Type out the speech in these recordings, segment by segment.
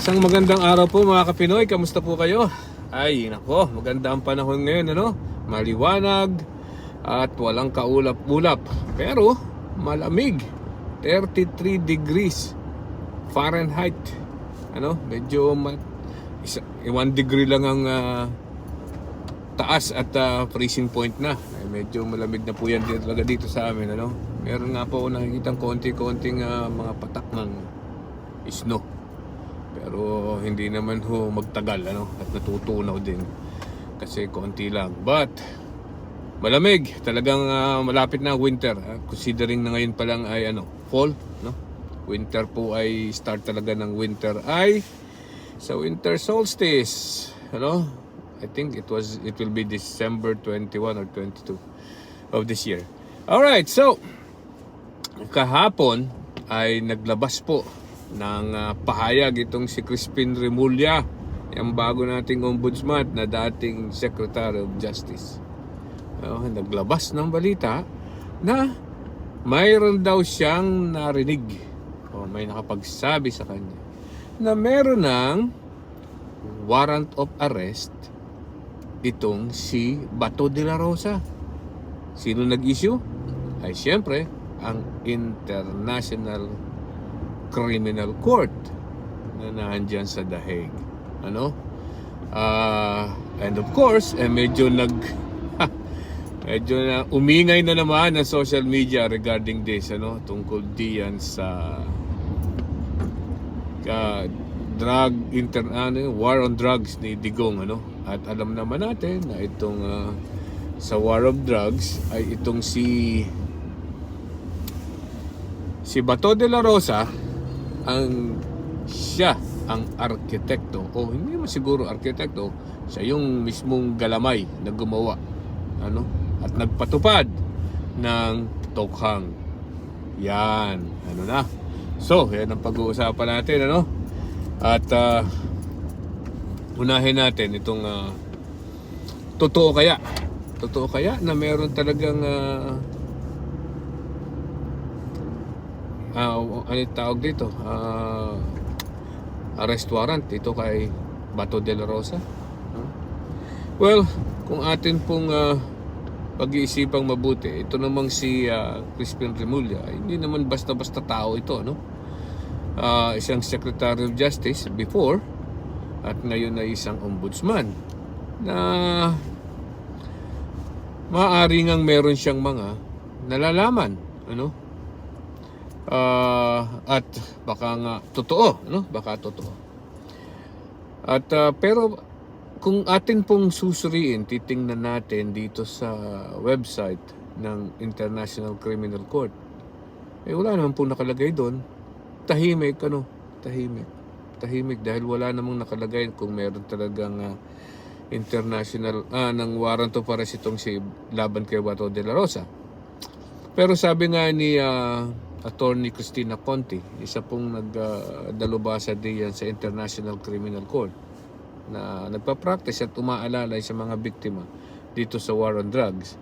Isang magandang araw po mga kapinoy, kamusta po kayo? Ay, nako, maganda ang panahon ngayon, ano? Maliwanag at walang kaulap-ulap. Pero, malamig. 33 degrees Fahrenheit. Ano? Medyo ma- isa, 1 degree lang ang ah, taas at ah, freezing point na. Ay, medyo malamig na po yan dito, talaga dito sa amin, ano? Meron nga po ako nakikita konti-konting ah, mga patak ng snow. Pero hindi naman ho magtagal ano at natutunaw din kasi konti lang. But malamig, talagang ah, malapit na winter. ah. considering na ngayon pa lang ay ano, fall, no? Winter po ay start talaga ng winter ay sa winter solstice, ano? I think it was it will be December 21 or 22 of this year. All right, so kahapon ay naglabas po ng ah, pahayag itong si Crispin Remulla, yung bago nating ombudsman na dating Secretary of Justice. Oh, naglabas ng balita na mayroon daw siyang narinig o may nakapagsabi sa kanya na meron ng warrant of arrest itong si Bato de la Rosa. Sino nag-issue? Ay siyempre, ang International Criminal Court na nandyan sa The Hague. Ano? Ah, and of course, eh, medyo nag medyo na umingay na naman ang social media regarding this ano tungkol diyan sa ka drug inter ano, war on drugs ni Digong ano at alam naman natin na itong ah, sa war of drugs ay itong si si Bato de la Rosa ang siya ang arkitekto o hindi mo siguro arkitekto siya yung mismong galamay na gumawa ano at nagpatupad ng tokhang. Yan ano na. So yan ang pag-uusapan natin ano? At ah, unahin natin itong ah, totoo kaya? Totoo kaya na meron talagang ah, ah, ano tawag dito? Ah, arrest warrant dito kay Bato de la Rosa. No? Well, kung atin pong ah, pag-iisipang mabuti, ito namang si ah, Crispin Remulla, hindi naman basta-basta tao ito, no? Ah, isang Secretary of Justice before at ngayon ay isang ombudsman na maaari ngang meron siyang mga nalalaman, ano? Ah, at baka nga totoo, no? Baka totoo. At ah, pero kung atin pong susuriin, titingnan natin dito sa website ng International Criminal Court. Eh wala naman po nakalagay doon. Tahimik, ano? Tahimik. Tahimik dahil wala namang nakalagay kung meron talagang ah, international ah, ng warrant of arrest itong si laban kay Bato de la Rosa. Pero sabi nga ni ah, Attorney Christina Conti, isa pong nagdalubasa diyan sa International Criminal Court na nagpa-practice at umaalalay sa mga biktima dito sa war on drugs.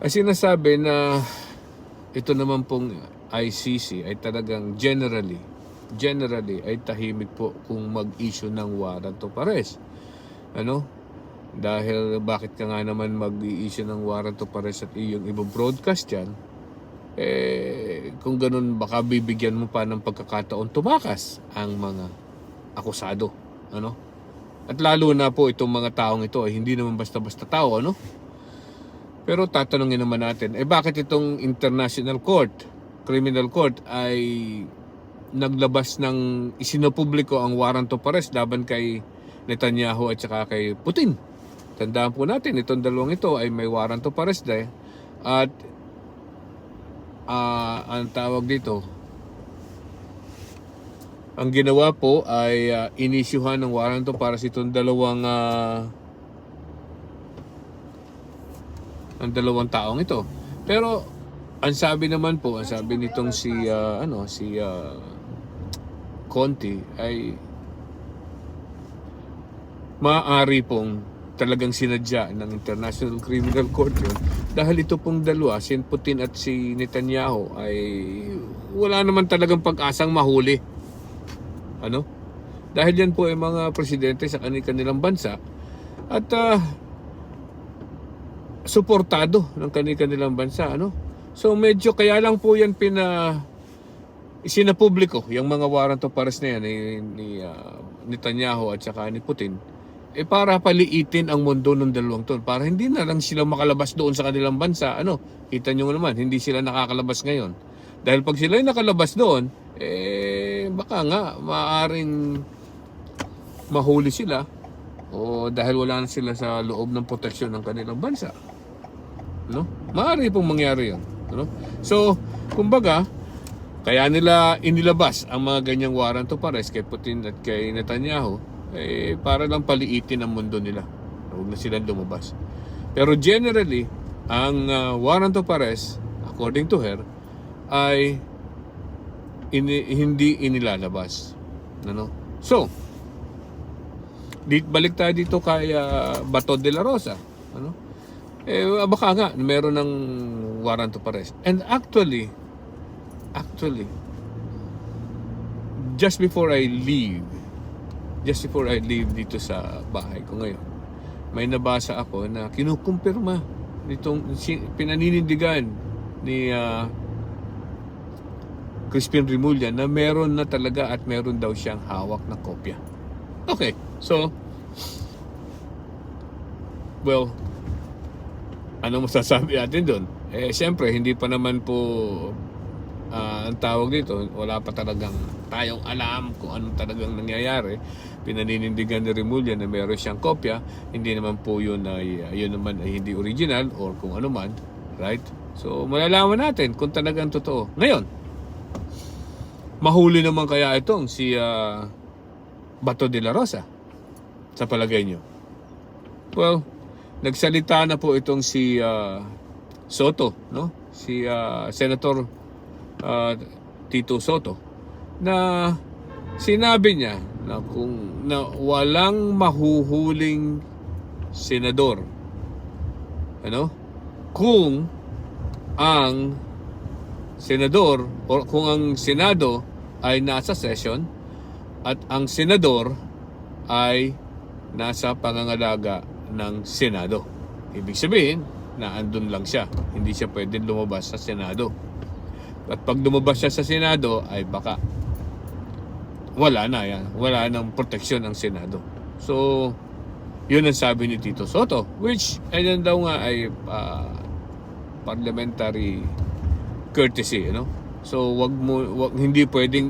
Ay sinasabi na ito naman pong ICC ay talagang generally generally ay tahimik po kung mag-issue ng warrant of arrest. Ano? Dahil bakit ka nga naman mag-i-issue ng warrant of arrest at iyong i-broadcast yan, eh, kung ganun, baka bibigyan mo pa ng pagkakataon tumakas ang mga akusado. Ano? At lalo na po itong mga taong ito ay hindi naman basta-basta tao, ano? Pero tatanungin naman natin, eh bakit itong International Court, Criminal Court ay naglabas ng isinopubliko ang warrant of arrest laban kay Netanyahu at saka kay Putin. Tandaan po natin, itong dalawang ito ay may warrant of arrest eh. At ah ang tawag dito, ang ginawa po ay uh, inisyuhan ng warrant of para sa itong dalawang ah, ang dalawang taong ito. Pero ang sabi naman po, ang sabi nitong si ah, ano si ah, Conti ay maaari pong talagang sinadya ng International Criminal Court yun dahil ito pong dalawa, si Putin at si Netanyahu ay wala naman talagang pag-asang mahuli. Ano? Dahil yan po ay mga presidente sa kanilang bansa at ah, suportado ng kanilang bansa. Ano? So medyo kaya lang po yan pina isinapubliko yung mga warrant of arrest na yan ni, ni ah, Netanyahu at saka ni Putin eh para paliitin ang mundo ng dalawang to para hindi na lang sila makalabas doon sa kanilang bansa. Ano kita nyo naman hindi sila nakakalabas ngayon. Dahil pag sila ay nakalabas doon eh baka nga maaring mahuli sila o dahil wala na sila sa loob ng proteksyon ng kanilang bansa. No maaari pong mangyari yun. Ano? So kumbaga kaya nila inilabas ang mga ganyang warrant of arrest kay Putin at kay Netanyahu eh, para lang paliitin ang mundo nila. Huwag na silang lumabas. Pero generally, ang ah, warrant of arrest, according to her, ay ini- hindi inilalabas. Ano? So, di, balik tayo dito kay ah, Bato de la Rosa. Ano? Eh, baka nga, meron ng warrant of arrest. And actually, actually, just before I leave, just before I leave dito sa bahay ko ngayon, may nabasa ako na kinukumpirma nitong pinaninindigan ni ah, Crispin Rimulya na meron na talaga at meron daw siyang hawak na kopya. Okay, so, well, ano masasabi natin doon? Eh, siyempre, hindi pa naman po ah, ang tawag dito, wala pa talagang tayong alam kung anong talagang nangyayari. Pinaninindigan ni Remulla na meron siyang kopya, hindi naman po yun ay yun naman ay hindi original or kung ano man, right? So malalaman natin kung talagang totoo. Ngayon, mahuli naman kaya itong si ah, Bato de la Rosa sa palagay nyo? Well, nagsalita na po itong si ah, Soto, no? Si ah, Senator ah, Tito Soto na sinabi niya na kung na walang mahuhuling senador. Ano? Kung ang senador o kung ang senado ay nasa session at ang senador ay nasa pangangalaga ng senado. Ibig sabihin na andun lang siya. Hindi siya pwedeng lumabas sa senado. At pag lumabas siya sa Senado, ay baka wala na yan. Wala nang proteksyon ang Senado. So, yun ang sabi ni Tito Soto. Which, ayun daw nga ay ah, parliamentary courtesy, you know? So, wag mo, wag, hindi pwedeng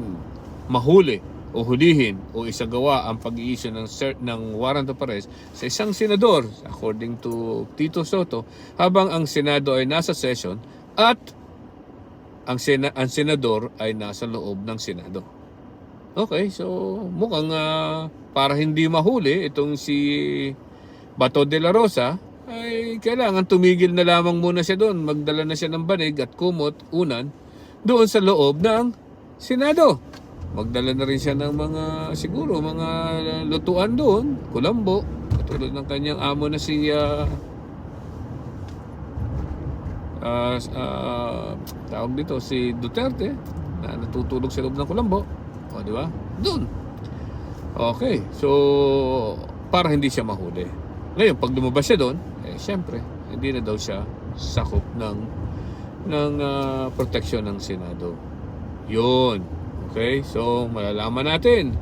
mahuli o hulihin o isagawa ang pag-iisyo ng, cert, ng warrant of arrest sa isang senador, according to Tito Soto, habang ang Senado ay nasa session at ang, sena, ang senador ay nasa loob ng Senado. Okay, so mukhang ah, para hindi mahuli itong si Bato de la Rosa ay kailangan tumigil na lamang muna siya doon. Magdala na siya ng banig at kumot, unan, doon sa loob ng Senado. Magdala na rin siya ng mga, siguro, mga lutuan doon, kulambo, katulad ng kanyang amo na si ah, ah, ah, tawag dito si Duterte na natutulog sa loob ng kulambo. O, di ba? Doon. Okay. So, para hindi siya mahuli. Ngayon, pag lumabas siya doon, eh, syempre, hindi na daw siya sakop ng ng ah, proteksyon ng Senado. Yun. Okay? So, malalaman natin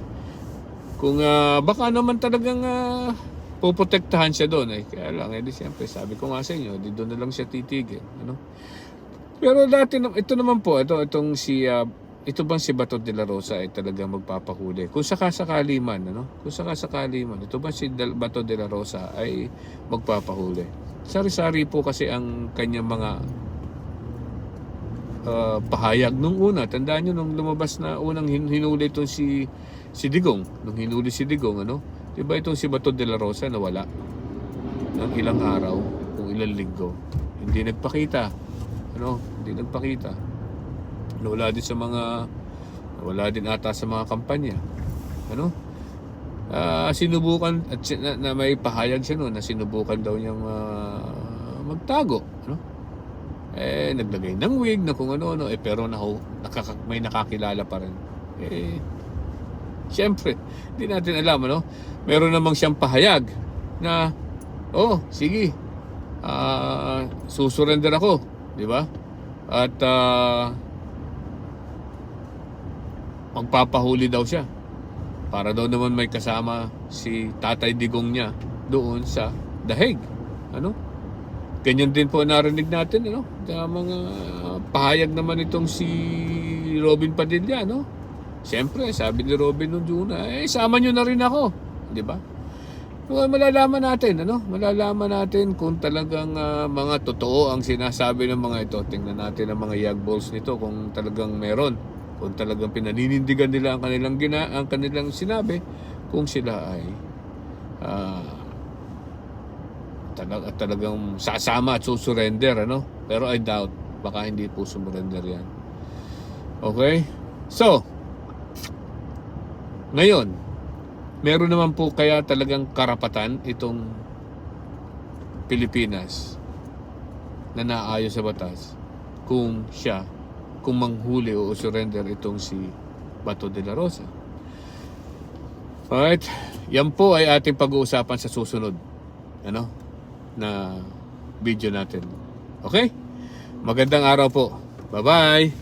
kung ah, baka naman talagang ah, puprotektahan siya doon. Eh, kaya lang, eh, di siyempre, sabi ko nga sa inyo, di doon na lang siya titigil. Ano? Pero dati, ito naman po, ito, itong si, ah, ito bang si Bato de la Rosa ay talaga magpapahuli? Kung sakasakali man, ano? Kung sakasakali man, ito ba si Bato de la Rosa ay magpapahuli? Sari-sari po kasi ang kanyang mga ah, pahayag nung una. Tandaan nyo, nung lumabas na unang hin- hinuli itong si, si Digong, nung hinuli si Digong, ano? Diba itong si Bato de la Rosa nawala ng ilang araw, kung ilang linggo. Hindi nagpakita. Ano? Hindi nagpakita. Nawala din sa mga wala din ata sa mga kampanya. Ano? Ah, sinubukan at na, na may pahayag siya noon na sinubukan daw niyang ah, magtago, ano? Eh naglagay ng wig na kung ano-ano eh pero nahu, nakaka, may nakakilala pa rin. Eh Siyempre, hindi natin alam, ano? Meron namang siyang pahayag na, oh, sige, ah, susurrender ako, di ba? At ah, magpapahuli daw siya. Para daw naman may kasama si Tatay Digong niya doon sa Dahig. Ano? Ganyan din po narinig natin, ano? Sa mga pahayag naman itong si Robin Padilla, no? Siyempre, sabi ni Robin nung Juna, eh, sama nyo na rin ako. Di ba? Well, malalaman natin, ano? Malalaman natin kung talagang ah, mga totoo ang sinasabi ng mga ito. Tingnan natin ang mga yag balls nito kung talagang meron. Kung talagang pinaninindigan nila ang kanilang gina, ang kanilang sinabi, kung sila ay ah, talag, talagang sasama at susurrender, ano? Pero I doubt, baka hindi po sumurrender yan. Okay? So, ngayon, meron naman po kaya talagang karapatan itong Pilipinas na naayos sa batas kung siya, kung manghuli o surrender itong si Bato de la Rosa. Alright, yan po ay ating pag-uusapan sa susunod ano, na video natin. Okay? Magandang araw po. Bye-bye!